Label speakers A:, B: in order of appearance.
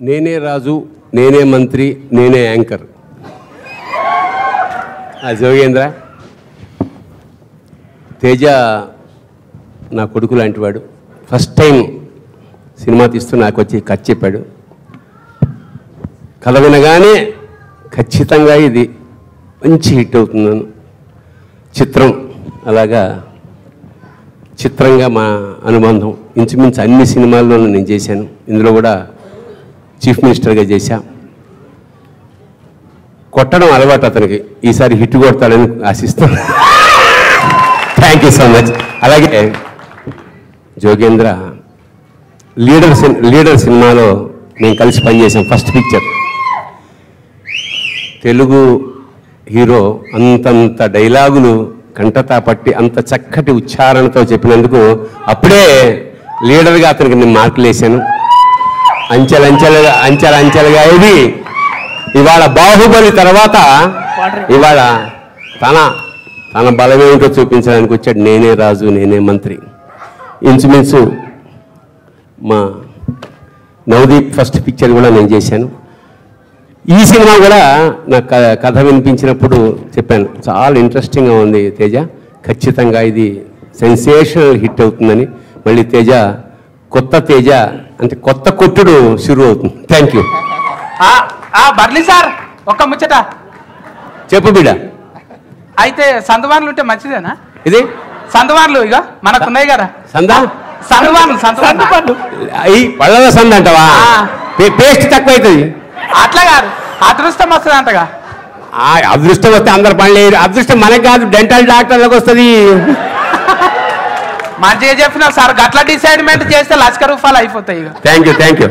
A: నేనే రాజు నేనే మంత్రి నేనే యాంకర్. ఆ జోగేంద్ర తేజ నా కొడుకు లాంటివాడు ఫస్ట్ టైం సినిమా తీస్తూ నాకు వచ్చి కథ చెప్పాడు. కథ వినగానే ఖచ్చితంగా ఇది మంచి హిట్ అవుతుందని. చిత్రం అలాగా చిత్రంగా మా అనుబంధం. ఇంచుమించు అన్ని సినిమాల్లోనూ నేను చేశాను. ఇందులో కూడా చీఫ్ మినిస్టర్గా చేశా. కొట్టడం అలవాటు అతనికి. ఈసారి హిట్ కొడతాడని ఆశిస్తాను థ్యాంక్ యూ సో మచ్ అలాగే జోగేంద్ర లీడర్ లీడర్ సినిమాలో మేము కలిసి పనిచేసాం ఫస్ట్ పిక్చర్. తెలుగు హీరో అంతంత డైలాగులు కంటతా పట్టి అంత చక్కటి ఉచ్చారణతో చెప్పినందుకు అప్పుడే లీడర్గా అతనికి నేను మార్కులు వేశాను. అంచెలంచెలుగా అంచెల అంచెలుగా ఇది ఇవాళ బాహుబలి తర్వాత ఇవాళ తన తన బలమేమిటో చూపించడానికి వచ్చాడు. నేనే రాజు నేనే మంత్రి. ఇంచుమించు మా నవదీప్ ఫస్ట్ పిక్చర్ కూడా నేను చేశాను. ఈ సినిమా కూడా నాకు కథ వినిపించినప్పుడు చెప్పాను. చాలా ఇంట్రెస్టింగ్గా ఉంది తేజ. ఖచ్చితంగా ఇది సెన్సేషనల్ హిట్ అవుతుందని. మళ్ళీ తేజ కొత్త తేజ అంటే కొత్త కొట్టుడు షురు అవుతుంది. థ్యాంక్ యూ
B: బర్లీ సార్ ఒక్క ముచ్చట.
A: చెప్పు బిడ
B: అయితే సందువాన్లు ఉంటే మంచిదేనా?
A: ఇది?
B: సందువాన్లు ఇక మనకున్నాయి కదా.
A: సందా?
B: సందువాన్లు
A: ఈ పళ్ళల సంద అంటావా? పేస్ట్ తక్కువ అవుతుంది
B: అట్లా కాదు. అదృష్టం వస్తుంది అంటగా.
A: ఆ, అదృష్టం వస్తే అందరు పనులు వేయరు. అదృష్టం మనకు కాదు డెంటల్ డాక్టర్లకు వస్తుంది.
B: మంచిగా చెప్పిన సార్. గట్ల డిసైడ్మెంట్ చేస్తే లష్కర్ రూపాయలు అయిపోతాయి
A: థ్యాంక్ యూ థ్యాంక్ యూ